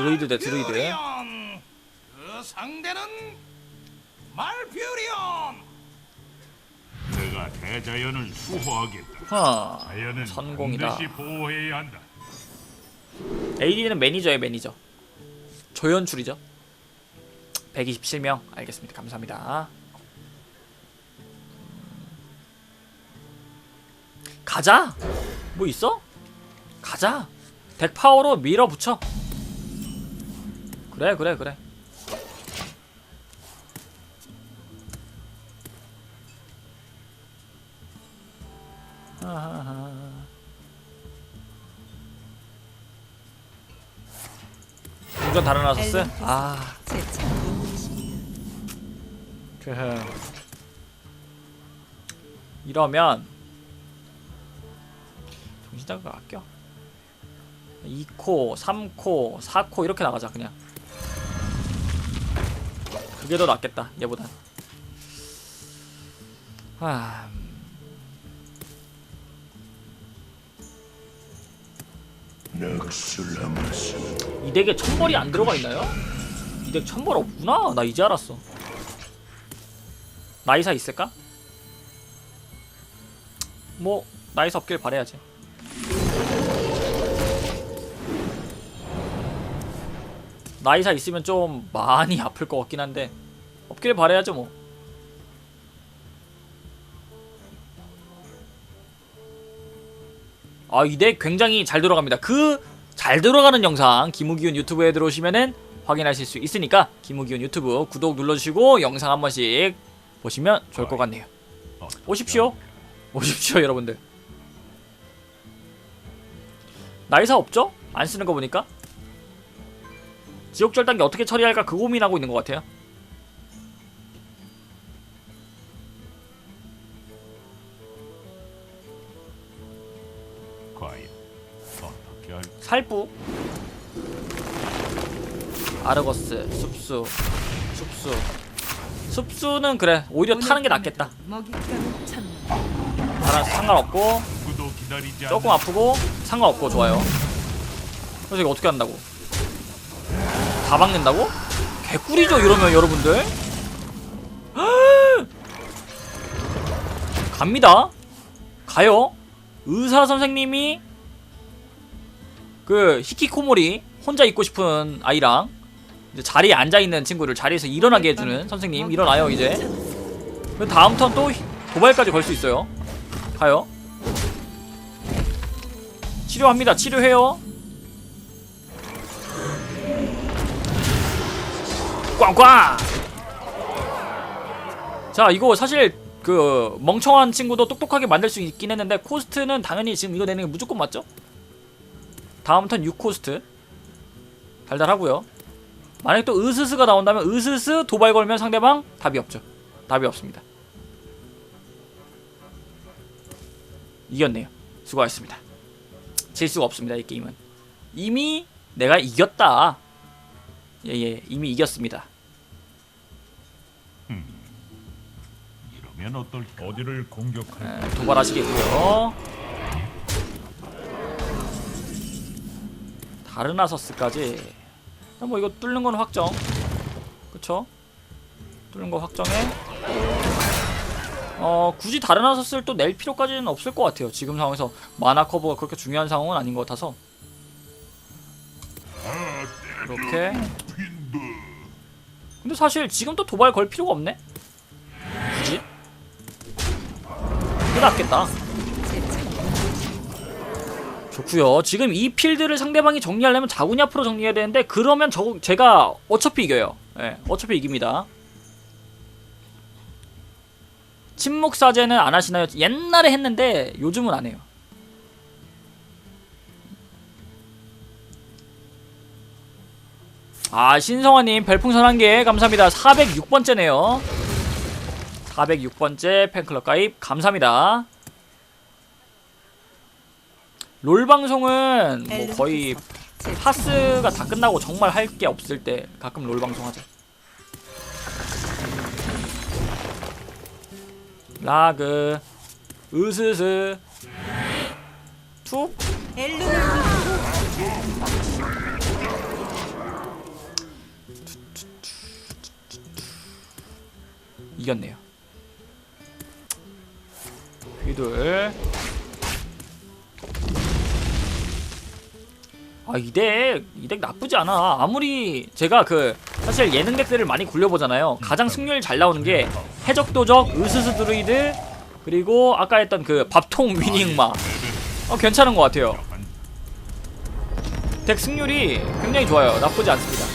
드루이드 대 드루이드 퓨리온! 그 상대는 말퓨리온! 내가 대자연을 수호하겠다. 하 자연은 성공이다 반드시 보호해야 한다. AD는 매니저예요 매니저 조연출이죠 127명 알겠습니다 감사합니다 가자 뭐 있어? 가자 덱 파워로 밀어붙여 그래 그래 그래. 하하하. 운전 아서스? 아. 그 이러면 정신장가 아껴? 2코, 3코, 4코 이렇게 나가자 그냥 그게 더 낫겠다 얘보단 아... 이 덱에 천벌이 안 들어가 있나요? 이 덱 천벌 없구나. 나 이제 알았어. 나이사 있을까? 뭐 나이사 없길 바래야지 나이사 있으면 좀 많이 아플 것 같긴 한데 없길 바래야죠 뭐 아, 이 덱 굉장히 잘 돌아갑니다. 그잘 돌아가는 영상 김우기훈 유튜브에 들어오시면은 확인하실 수 있으니까 김우기훈 유튜브 구독 눌러주시고 영상 한 번씩 보시면 좋을 것 같네요. 어, 오십시오. 오십시오, 여러분들. 나이사 없죠? 안 쓰는 거 보니까. 지옥 절단기 어떻게 처리할까 그 고민하고 있는 것 같아요. 과연 어떻게 할? 살부. 아르거스 숲수 숲수. 숲수는 그래 오히려 타는 게 낫겠다. 나랑 상관없고 조금 아프고 상관없고 좋아요. 그래서 이거 어떻게 한다고 다 박는다고? 개꿀이죠 이러면 여러분들. 갑니다. 가요. 의사 선생님이 그 히키코모리 혼자 있고 싶은 아이랑 자리에 앉아 있는 친구를 자리에서 일어나게 해주는 선생님 일어나요 이제. 그 다음 턴 또 도발까지 걸 수 있어요. 가요. 치료합니다. 치료해요 꽝꽝. 자 이거 사실 그 멍청한 친구도 똑똑하게 만들 수 있긴 했는데 코스트는 당연히 지금 이거 내는 게 무조건 맞죠? 다음 턴 6코스트. 달달하고요. 만약에 또 으스스가 나온다면 으스스 도발 걸면 상대방 답이 없죠. 답이 없습니다. 이겼네요. 수고하셨습니다. 질 수가 없습니다 이 게임은. 이미 내가 이겼다. 예예. 이미 이겼습니다 이러면 어떨까? 어디를 공격할 에, 도발하시겠고요. 다른 아서스까지. 뭐 이거 뚫는 건 확정. 그쵸? 뚫는 거 확정해. 어 굳이 다른 아서스를 또 낼 필요까지는 없을 것 같아요. 지금 상황에서 마나 커버가 그렇게 중요한 상황은 아닌 것 같아서. 이렇게. 근데 사실 지금 또 도발 걸 필요가 없네 낫겠다. 좋구요. 지금 이 필드를 상대방이 정리하려면 자군이 앞으로 정리해야 되는데 그러면 저 제가 어차피 이겨요. 예 어차피 이깁니다. 침묵 사제는 안 하시나요? 옛날에 했는데 요즘은 안 해요. 아 신성화님 별풍선 한 개 감사합니다. 406번째네요 406번째 팬클럽 가입 감사합니다. 롤 방송은 뭐 네, 거의 파스가 다 끝나고 정말 할 게 없을 때 가끔 롤 방송 하죠. 라그 으스스 툭 이겼네요. 휘둘. 아, 이 덱, 이덱 나쁘지 않아. 아무리 제가 그, 사실 예능 덱들을 많이 굴려보잖아요. 가장 승률 잘 나오는 게 해적도적, 으스스 드루이드, 그리고 아까 했던 그 밥통 위닝마. 어, 괜찮은 것 같아요. 덱 승률이 굉장히 좋아요. 나쁘지 않습니다.